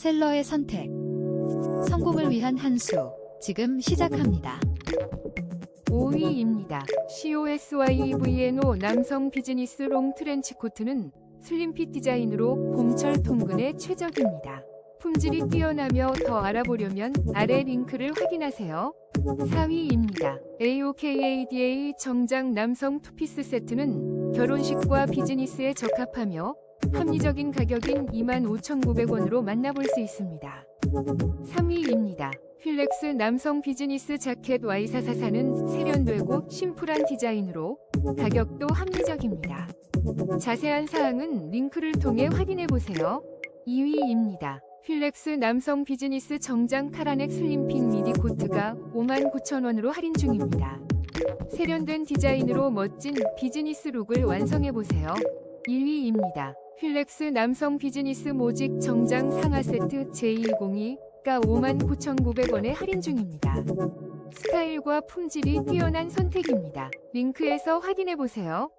셀러의 선택. 성공을 위한 한 수. 지금 시작합니다. 5위입니다. COSYVNO 남성 비즈니스 롱 트렌치 코트는 슬림핏 디자인으로 봄철 통근에 최적입니다. 품질이 뛰어나며 더 알아보려면 아래 링크를 확인하세요. 4위입니다. AOKADA 정장 남성 투피스 세트는 결혼식과 비즈니스에 적합하며 합리적인 가격인 25,900원으로 만나볼 수 있습니다. 3위입니다. 휠렉스 남성 비즈니스 자켓 Y444는 세련되고 심플한 디자인으로 가격도 합리적입니다. 자세한 사항은 링크를 통해 확인해 보세요. 2위입니다. 휠렉스 남성 비즈니스 정장 카라넥 슬림핏 미디 코트가 59,000원으로 할인 중입니다. 세련된 디자인으로 멋진 비즈니스 룩을 완성해 보세요. 1위입니다. 휠렉스 남성 비즈니스 모직 정장 상하 세트 J202 가 59,900원에 할인 중입니다. 스타일과 품질이 뛰어난 선택입니다. 링크에서 확인해 보세요.